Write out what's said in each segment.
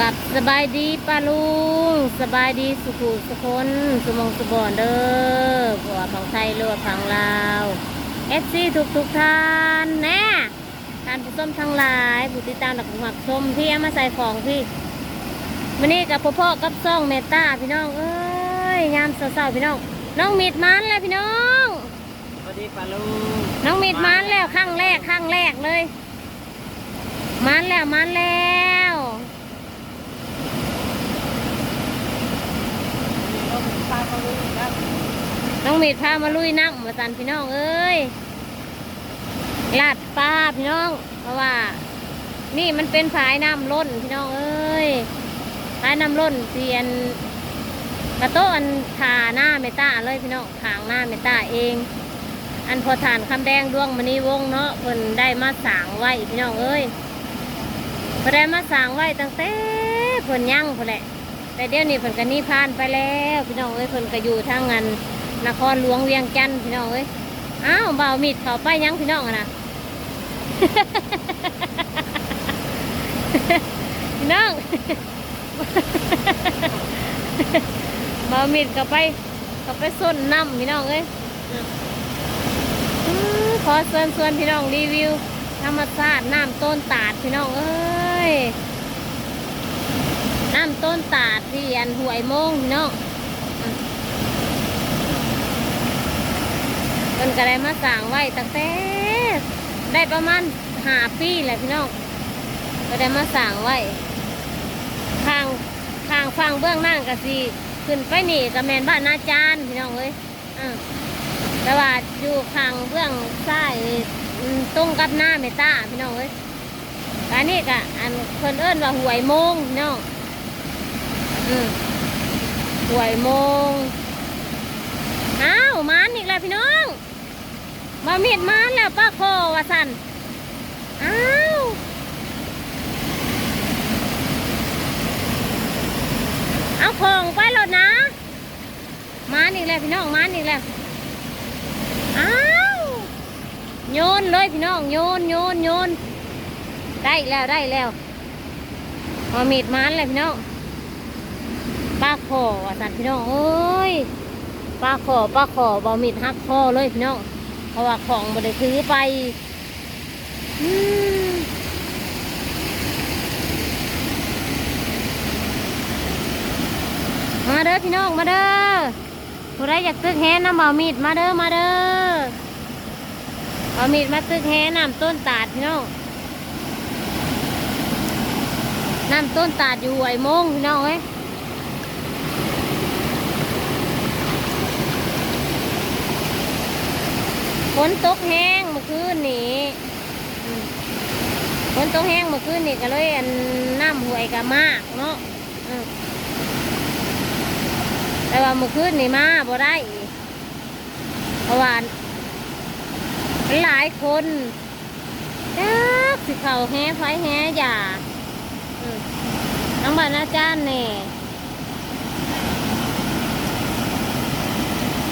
กับสบายดีป้าลุงสบายดีสุขุสุคนสุมงสุบอนเด้อผัวฝั่งไทยเรือฝั่งลาวเอฟซีทุกทุกๆท่านแน่ท่านผู้ชมทั้งหลายผู้ติดตามหลักหมักชมพี่เอามาใส่ของพี่วันนี้กับพ่อพ่อกับซ่องเมตตาพี่น้องเอ้ยยามเศร้าๆพี่น้องน้องมิดมันแล้วพี่น้องสวัสดีปาลุงน้องมิดมันแล้วครั้งแรกครั้งแรกเลย มันแล้วมันแล้ว ปาลุงครับน้องมิดพามาลุยน้ำมาสันพี่น้องเอ้ยลาดปลาพี่น้อง เพราะว่า นี่มันเป็นฝายน้ำล้นพี่น้องเอ้ยฝายน้ำล้นเสียนกระโตอันทาหน้าเมตาเลยพี่น้องทางหน้าเมตาเอง อันพอฐานคำแดงดวงมณีวงเนาะเพิ่นได้มาสางไว้พี่น้องเอ้ยเพิ่นได้มาสางไว้ตั้งแต่เพิ่นยั่งเพิ่นแหละ แต่เดี๋ยวนี้เพิ่นก็หนี่ผ่านไปแล้วพี่น้องเอ้ยเพิ่นก็อยู่ทางงานนครหลวงเวียงจันทน์พี่น้องเอ้ยอ้าวเบามิดเขาไปยังพี่น้องอะนะพี่น้องบ่ามิดเขาไปเขาไปส้นน้ำพี่น้องเอ้ข้อขอเชิญชวนพี่น้องรีวิวธรรมชาติน้ำต้นตาดพี่น้องเอ้ย น้ำต้นตาดที่อันหวยโมงพี่น้องอืมเพิ่นก็ไดมาสั่งไว้ตั้งแต่ได้ประมาณหาปีแหละพี่น้องก็ไดมาสั่งไว้ทางทางฟังเบื้องนั่งกะสีขึ้นไปนี่กับแมนบ้านนาจารย์พี่น้องเอ้ยแต่ว่าอยู่ข้างเบื้องซ้ายนี่อืมตรงกับหน้าเมตตาพี่น้องเอ้ยอันนี้ก็อันเพิ่นเอิ้นว่าหวยโมงพี่น้อง หวยโมง อ้าวมานอีกแล้วพี่น้องมามีดมานแล้วป้าโคว่าสันอ้าวเอาของไปรถนะมานอีกแล้วพี่น้องมานอีกแล้วอ้าวโยนเลยพี่น้องโยนโยนโยนได้แล้วได้แล้วเอามีดมันเลยพี่น้อง ปลาขอว่าสันพี่น้องเอ้ยปลาขอปลาขอบอมีดหักคอเลยพี่น้องเพราะว่าของบ่ได้ถือไปอมมาเด้อพี่น้องมาเด้อผู้ใดอยากตึกแฮน้ำบามีดมาเด้อมาเด้อเอมีดมาตึกแฮน้ำต้นตาดพี่น้องน้ำต้นตาดอยู่ไอ้โมงพี่น้องเอ้ย ฝนตกแห้งเมื่อคืนนี้ฝนตกแห้งเมื่อคืนนี้ก็เลยอันน้ำห่วยก็มากเนาะแต่ว่าเมื่อคืนนี่มาบ่ได้เพราะว่าหลายคนจักสิเขาแห่ไฟแห่ยาน้องบานอาจารย์นี่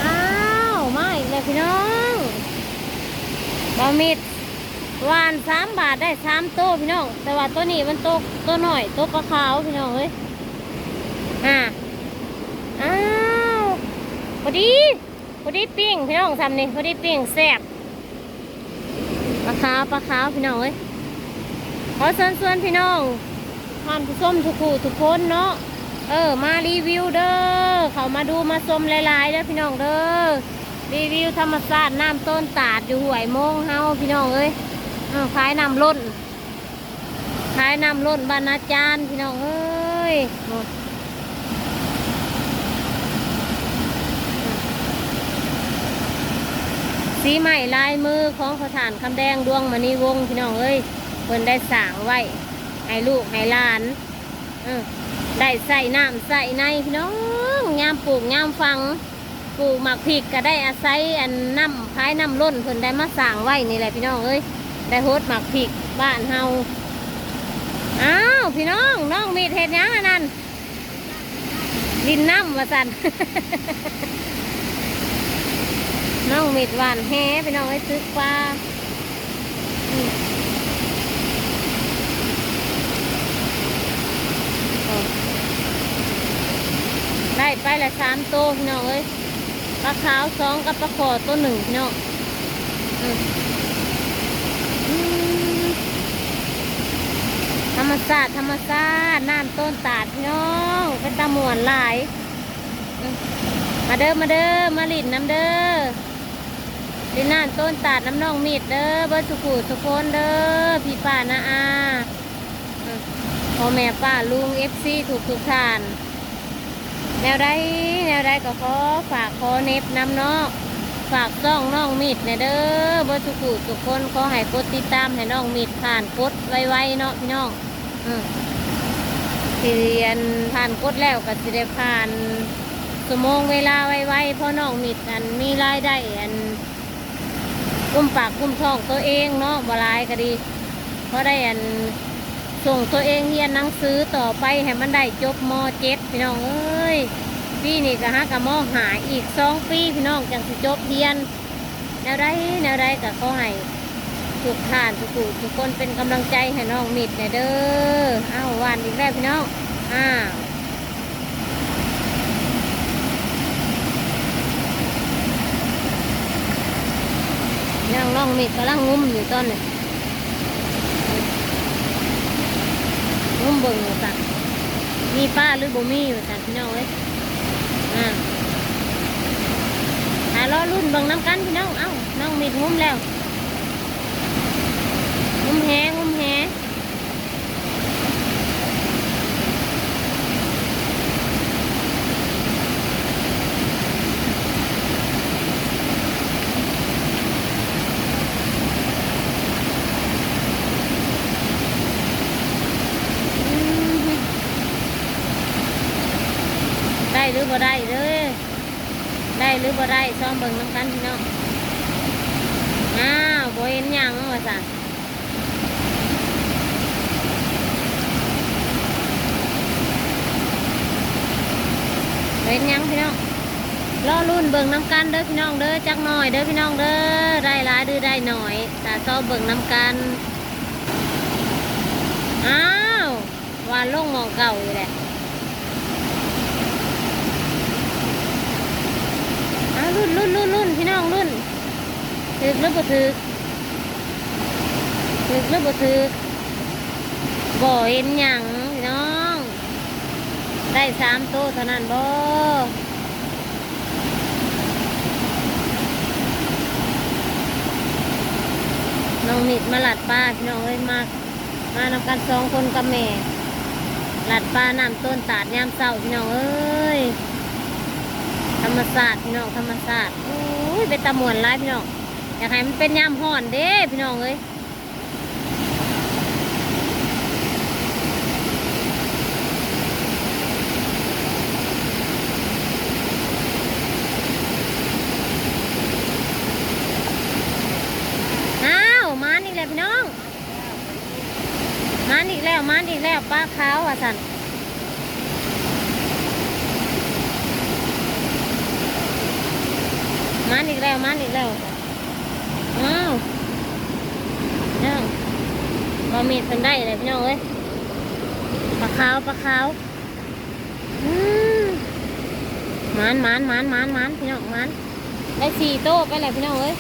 อ้าวมาอีกแล้วพี่น้อง บะมิดวานสามบาทได้สามโต๊ะพี่น้อง แต่ว่าตัวนี้มันโต๊ะตัวหน่อยโต๊ะปลาขาวพี่น้องเอ้ยอ่าอ้าวพอดีพอดีปิ้งพี่น้องทำนี่พอดีปิ้งแซ่บปลาขาวปลาขาวพี่น้องเอ้ยขอเชิญชวนพี่น้องท่านผู้ชมทุกคู่ทุกคนเนาะเออมารีวิวเด้อเขามาดูมาชมหลายๆเด้อพี่น้องเด้อ รีวิวธรรมชาติน้ำต้นตาดอยู่หวยโมงเฮาพี่น้องเอ้ยขายน้ำล้นขายน้ำล้นบรรณาจารย์พี่น้องเอ้ยสีใหม่ลายมือของสถานคำแดงดวงมณีวงพี่น้องเอ้ยเพิ่นได้สางไว้ให้ลูกให้หลานได้ใส่น้ำใส่ในพี่น้องยามปลูกยามฟัง ปลูกหมักพริกก็ได้อาศัยอันน้ำพายน้ำล้นเพิ่นได้มาสร้างไว้นี่แหละพี่น้องเอ้ยได้โฮดหมักพริกบ้านเฮาอ้าวพี่น้องน้องมีเทศยังอันนั้นดินน้ำมาสั่นน้องมิดหวานแฮไปน้องไอ้ซึกปลาอืมไปละสามโตพี่น้องเอ้ย ปลาขาวสองกับปลาขอตัวหนึ่งพี่น้องอืมอืมธรรมศาสตร์ธรรมศาสตร์น้ำต้นตาดพี่น้องเป็นตะมวนหลาย มาเด้อมาเด้อมาลินน้ำเด้อลินน้ำต้นตาดน้ำนองมีดเด้อเบิร์สุขุสุคนเด้อพี่ป้านาอาอืมพ่อแม่ป้าลุงเอฟซีถูกทุกท่าน นวใดแนวใดก็ขอฝากขอเน็บน้ำเนาะฝากซ่องน้องมิดเนี่ยเด้อเบอร์ทุกผู้ทุกคนขอให้กดติดตามให้น้องมิดผ่านกดไวๆเนาะพี่น้องอืมที่เรียนผ่านกดแล้วก็สิได้ผ่านสมงเวลาไวๆเพราะน้องมิดอันมีรายได้อันกุ้มปากกุ้มท้องตัวเองเนาะบลายก็ดีเพราะได้อัน ส่งตัวเองเรียนหนังสือต่อไปให้มันได้จบมเจ็ดพี่น้องเอ้ยปีนี้ก็หากับมหาอีกสองปีพี่น้องจังสิจบเรียนแนวใดแนวใดก็ขอให้ทุกท่านทุกผู้ทุกคนเป็นกำลังใจให้น้องมิดเนี่ยเด้ออ้าววันอีกแล้วพี่น้องอ้าวน้องน้องมิดกำลังงุ้มอยู่ตอนนี้ งุ้มเบิ่งอยู่สันมีป้าหรือบ่มีอยู่สันพี่น้องเอ้ยอ่าหารอรุ่นเบิ่งน้ำกันพี่น้องเอ้าน้องมีดงุ้มแล้วงุ้มแหงุ้มแหอืมได้หรือบ่ได้เด้อได้ หรือบ่ได้ซ้อมเบิ่งน้ำกันพี่น้องอ้าวบ่เห็นหยังว่าซะบ่เห็นยังพี่น้องรอรุ่นเบิ่งน้ำกันเด้อพี่น้องเด้อจักหน่อยเด้อพี่น้องเด้อได้หลายหรือได้หน่อยแต่ซ้อมเบิ่งน้ำกันอ้าววานลงมองเก่าอยู่แหละอ้าวรุ่นรุ่นรุ่นรุ่นพี่น้องรุ่น ถึกหรือบ่ถึกถึกหรือบ่ถึกบ่เห็นหยังพี่น้อง ได้สามโตวเท่านั้นบ่น้องมิดมาหลัดป้าพี่น้องเอ้ยมากมานำกันสองคนกับแม่หลัดปลาน้ำต้นตาดยามเศร้าพี่น้องเอ้ยธรรมศาสตร์พี่น้องธรรมศาสตร์โอ้ยเป็นตะมวนร้ายพี่น้อง อยากให้มันเป็นยามห่อนเด้พี่น้องเอ้ยอ้ามานอีกแล้วพี่น้องมานอีกแล้วมานอีกแล้วป้าขาวอะสันมานอีกแล้วมานอีกแล้วอ้าวน้อง บะหมี่เพิ่นได้เลยพี่น้องเอ้ยปลาขาวปลาขาวมมานมานมานมานมานพี่น้องมานได้สี่โต๊ะไปเลยพี่น้องเอ้ย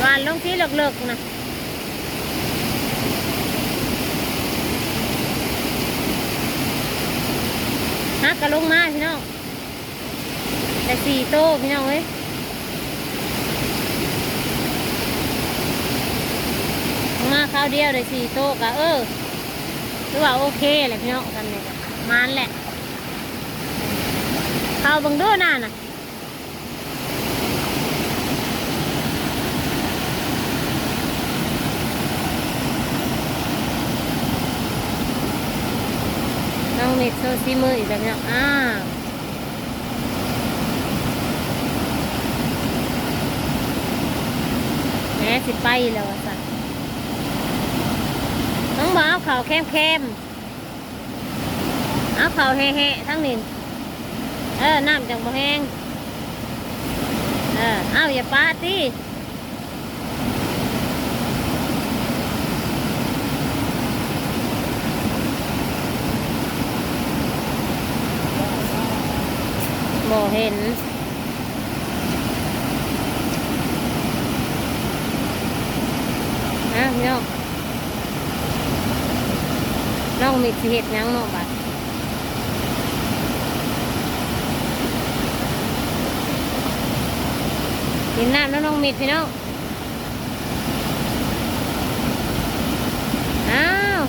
หวานลงที่เลิกๆนะ ฮักกะลงมาพี่น้องแต่สี่โต้พี่น้องเว้ยมาข้าวเดียวได้สี่โต้กะเออถือว่าโอเคแหละพี่น้องกันเนี่ยมานแหละข้าวบังด้วยนาน่ะ น้ อซีมืออีกแล้วพี่น้องอ้าแหมสิไปแล้วอะสัน้องบอกเอาเข่าวเข้มเข้มเอาเข่าวแห่ๆทั้งนี้เออน้ำจังบ่แห้งเออเอาอย่าปาตี้ พี่น้อง มีสิเห็ดหยังเนาะบัดกินน้ำแล้วน้องมีดพี่น้องอ้าว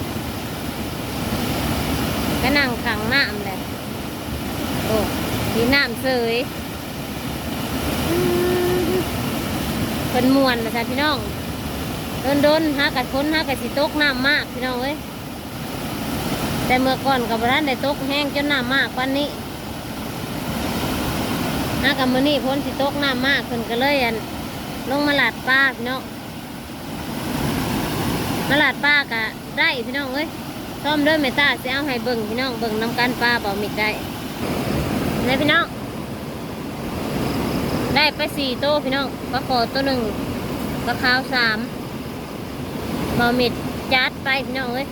ก็นั่งขังน้ำเลยโอ้กินน้ำเสยอืมเป็นมวนนะจ๊ะพี่น้องโดนโดนๆหากระทนหากระสิตกน้ำมากพี่น้องเอ้ย แต่เมื่อก่อนกับร้านได้ตกแห้งจนหน้ำมากปานนี้หากับมือนี้พ้นสิตกน้ำมากคนก็เลยอันลงมาหลาดป้าพี่น้องมาหลาดป้ากะได้พี่น้องเอ้ยซ่อมเด้อเมตาสิเอาให้เบิ่งพี่น้องเบิ่งนำกันป้าเปล่ามิดได้เลยพี่น้อง ได้ไปสี่โตวพี่น้องปลาขอตัวหนึ่งปลาขาวสามบะหมิดจัดไปพี่น้องเอ้ย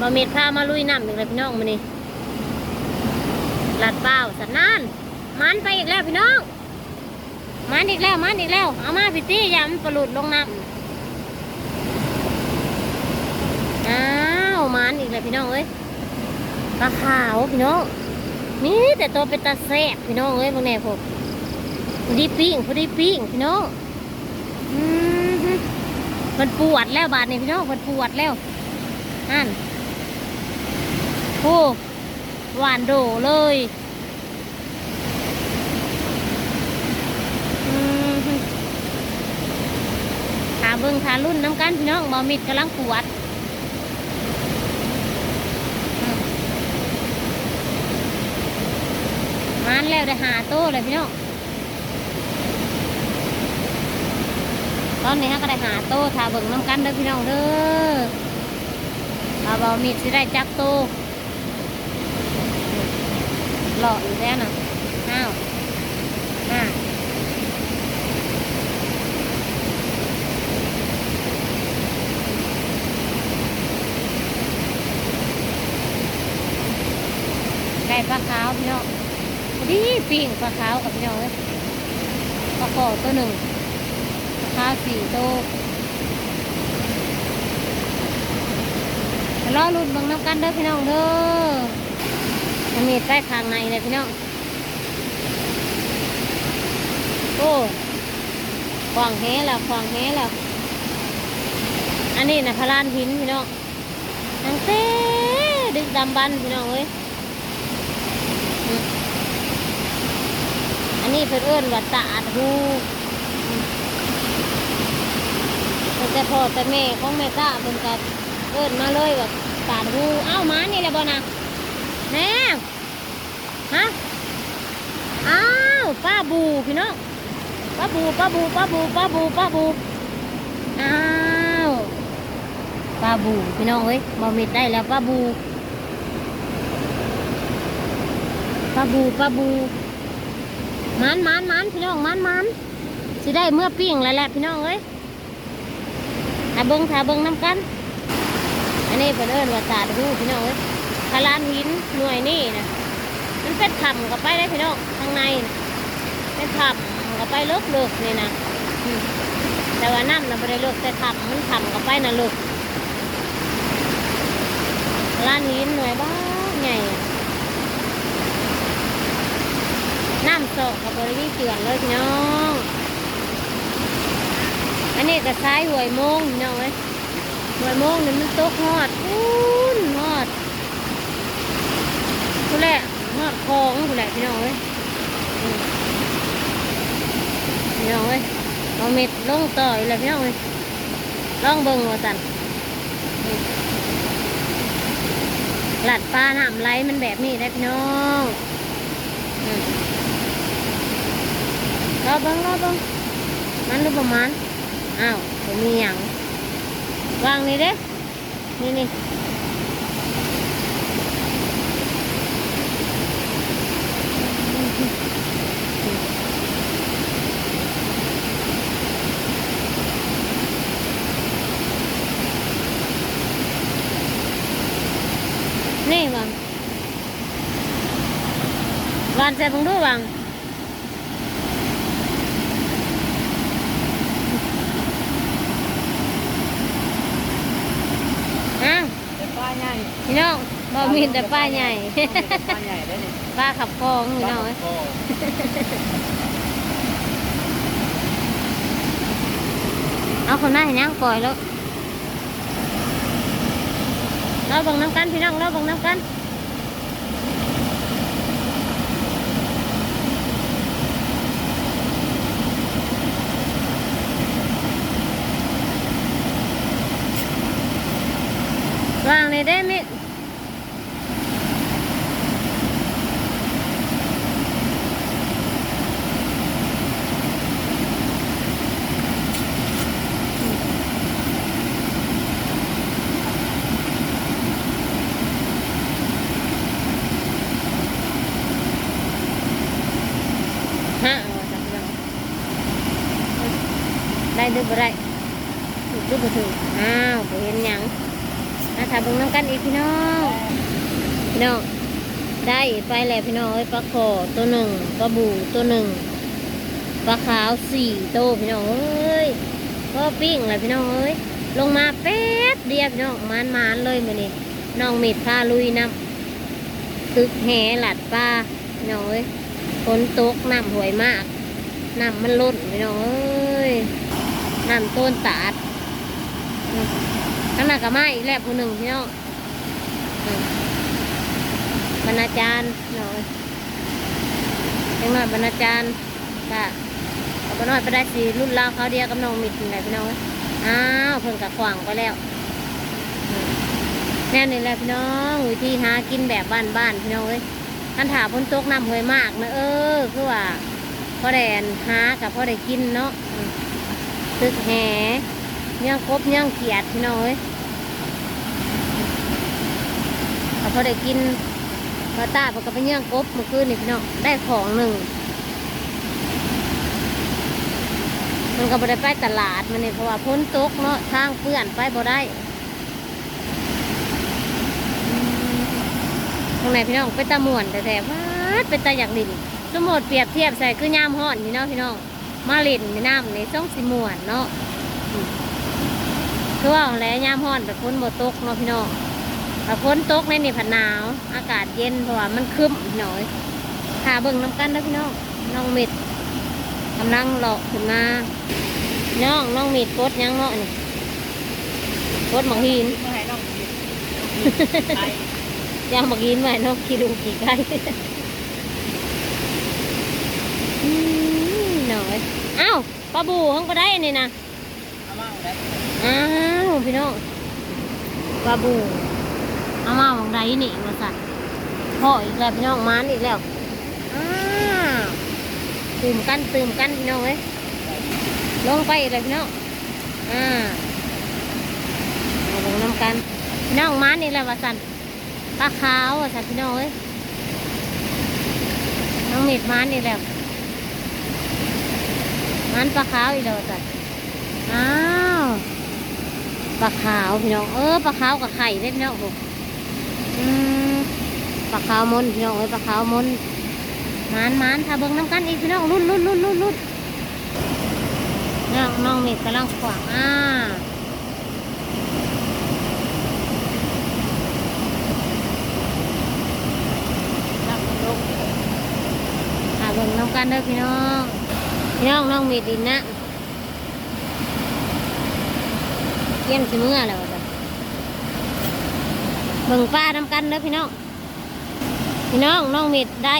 บะหมิดพามาลุยน้ำอีกแล้วพี่น้องมานี่ลัดเป้าสันนานมันไปอีกแล้วพี่น้องมันอีกแล้วมันอีกแล้ว เอามาพี่ตี้ยามันปลุดลงน้ำอ้าวมันอีกแล้วพี่น้องเอ้ยปลาขาวพี่น้องมีแต่ตัวเป็นตาแซ่บพี่น้องเอ้ยพวกนี้พวกพอดีปิ้งพอดีปิ้งพี่น้องอืมมันปวดแล้วบาดนี่พี่น้องมันปวดแล้วนั่น โอ้หวานโดเลยอืมขาเบิ้งขารุ่นน้ำกันพี่น้องบอมิดกำลังปวดมมันแล้วได้หาโตเลยพี่น้องตอนนี้ฮะก็ได้หาโต้ทาเบิ่งน้ำกันเด้อพี่น้องเด้อถ้าเบามีดสิได้จักโต หล่ออยู่แล้วน่ะอ้าวอ่าไก่ปลาขาวพี่น้องดีปิ้งปลาขาวกับพี่น้องเลยปลาขอตัวหนึ่งข้าวสี่โตรอรุ่นบังน้ำกันเด้อพี่น้องเด้อ มันมีใต้ข้างในเลยพี่น้อง โอ้ควางแหแล้วควางแหแล้วอันนี้นะพลานหินพี่น้องนังเต้ดึกดำบันพี่น้องเอ้ยอันนี้เพื่นเอิ้อนว่าตาดหูแต่พ่อแต่แม่ของแม่ก้าเป็นกัเอิ้อนมาเลยแบบตาดหูเอ้ามานี่แหละบ่นะ แม่ฮะ อ้าว ป้าบูพี่น้อง ป้าบู ป้าบู ป้าบู ป้าบู ป้าบู อ้าว ป้าบูพี่น้องเอ้ยบ่มีได้แล้วป้าบู ป้าบู ป้าบูมันมันมันพี่น้องมันมันสิได้เมื่อปิ้งแล้วแหละพี่น้องเอ้ยถ้าเบิ้งถ้าเบิ้งน้ำกัน อันนี้เป็นเอิญว่าตาดูพี่น้องเอ้ย พลานหินหน่วยนี่นะมันเป็นถ้ำกับไปได้พี่น้องข้างในนะเป็นถ้ำกับไปเลิกเลิกนี่นะแต่ว่าน้ำน่ะไม่ได้เลิกแต่ถ้ำมันถ้ำกับไปน่ะเลิกพลานหินหน่วยบ้าใหญ่น้ำโซกับบริวีเกือนเลยพี่น้องอันนี้ก็ซ้ายหวยโมงพี่น้องเอ้ยหวยโมงนี่มันตกฮอดพูนฮอด ผู้แรกฮอดคองผู้แรกพี่น้องเอ้ยพี่น้องเอ้ยเอาเม็ดลงต่อยเลยพี่น้องเอ้ยลองเบิ่งว่าสันหลัดปลาน้ำไหลมันแบบนี้ได้พี่น้องรอเบิ่งรอเบิ่งมันรือประมาณอ้าวผมมีอย่างวางนี่เด้นี่นี่ นี่วังวันเส่บังดูวังะแต่ป้าใหญ่พี่นาะงบ่มีแต่ป้าใหญ่ป้าใหญ่ได้เลยป้าขับคองพี่นาะเอาคนหน้าเห็นยังปล่อยแล้ว เราบังน้ำกันพี่น้องเราบังน้ำกันวางเลยได้ไหมย ฮะเอาจ้ะพี่น้องได้หรือบ่ได้ถูกหรือบ่ถูกอ้าวบ่เห็นหยังมา ถามเบิ่งน้ำกันอีกพี่น้องพี่น้องได้ไปแล้วพี่น้องเอ้ยปลาคอตัวหนึ่งปลาบูตัวหนึ่งปลาขาวสี่ตัวพี่น้องเอ้ยก็ปิ้งเลยพี่น้องเอ้ยลงมาแป๊บเดียวพี่น้องมานมานๆเลยมือนี้น้องมิดพาลุยน้ำตึกแหหลัดปลาพี่น้องเอ้ยฝนตกน้ำห่วยมากน้ำมันล้นพี่น้องเอ้ยน้ำต้นตาดอ ข้างหน้าก็มาอีกแล้วผู้หนึ่งพี่น้องบรรณาจารย์พี่อยเล็น้อยบรรณาจารย์ก็เอาไปน้อยไปได้สีรุ่นราวเขาเดียวกับน้องมิดนี่แหละพี่น้องอ้าวเพิ่นกับขวางไปแล้วแน่นี่แหละพี่น้องวิธีหากินแบบบ้านๆพี่น้องเอ้ยคันถาพ้นตกน้ำห่วยมากนะเออคือว่าพ่อแดนหากับพ่อได้กินเนาะตึกแห ย่างกบย่างเขียดพี่น้อยกับพ่อได้กินมาตาพอกับไปย่างกบเมื่อคืนนี่พี่น้องได้ของหนึ่งมันก็บ่ได้ไปตลาดมันนี่เพราะว่าพ้นตกเนาะทางเปื้อนไปบ่ได้ข้างในพี่น้องเป็นตาม่วนแต่แต่วาดเป็นตาอยากดินสมมติเปรียบเทียบใส่คือยามห่อนพี่น้องพี่น้องมาเล่นในน้ำในต้องสิม่วนเนาะ คือว่าแล้วยามห่อนแบบฝนบ่ตกเนาะพี่น้องถ้าฝนตกในนี่ผันหนาว อากาศเย็นเพราะว่ามันครึ้มหน่อยขาเบิ่งน้ำกันนะพี่น้องน้องเม็ดกำลังเลาะขึ้นมาน้องน้องเม็ดปดยังเนาะนี่ปดหมองหินมาให้น้องกินไปย่างบักยินไว้เนาะคิดดูกี่ไก่อืมหน่อยอ้าวปลาบูห้องก็ได้นี่นะเอามาเอาได้อ้าว พี่น้องปลาบูเอามาของใดนี่มาสั่นพ่ออีกแล้วพี่น้องมานอีกแล้วตื่มกันตื่มกันพี่น้องเอ้ยลงไปอีกแล้วพี่น้องอ่าเอาลงน้ำกันพี่น้องมานอีกแล้วว่าสั่นปลาขาวอะสัตว์พี่น้องเอ้ยน้องเม็ดมันนี่แล้วมันปลาขาวอีกแล้วสัตว์อ้า ปลาขาวพี่น้อง เออปลาขาวกับไข่ได้พี่น้องผมปลาขาวมนพี่น้องเอ้ยปลาขาวมนมันมันถ้าเบิ่งน้ำกันอีกพี่น้องรุ่นรุ่นรุ่นรุ่นรุ่นน้องน้องเม็ดกำลังขวางอ่าน้าเบิ่งน้ำกันเด้อพี่น้อง พี่น้องน้องมีดินนะ เยี่ยมสิเมื่อแล้วจ้ะเบิ่งป้าน้ำกันเด้อพี่น้อง พี่น้องน้องมีดได้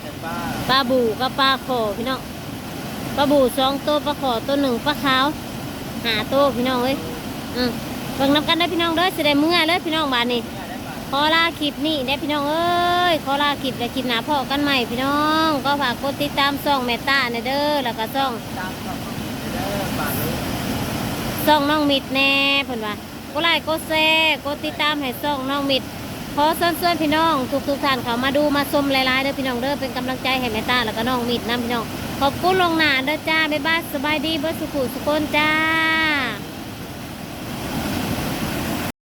แต่ป้าปลาบูกับปลาขอพี่น้องปลาบูสองตัวปลาขอตัวหนึ่งปลาขาวหาตัวพี่น้องเอ้ยอืมเบิ่งน้ำกันได้อพี่น้องเด้อสิได้เมื่อเลยพี่น้องบ้านนี้เนี่ยได้ป่ะขอลาคลิปนี้ได้อพี่น้องเอ้ยขอลาคลิปและคลิปหนาพ่อกันใหม่พี่น้อง ก็ฝากกดติดตามซ่องแมตตาเนยเด้อแล้วก็ซ่อง ตามต่อเด้อป่าลูก ส่องน้องมิดแน่เพิ่นว่าก็ไลค์ก็แชร์ก็ติดตามให้ส่องน้องมิดขอเชิญชวนพี่น้องทุกทุกท่านเขามาดูมาชมหลายๆเด้อพี่น้องเด้อเป็นกำลังใจให้แม่ตาแล้วก็น้องมิดนะพี่น้องขอบคุณลงหนาเด้อจ้าบ๊ายบายสบายดีเบิดสุขุสุคนจ้า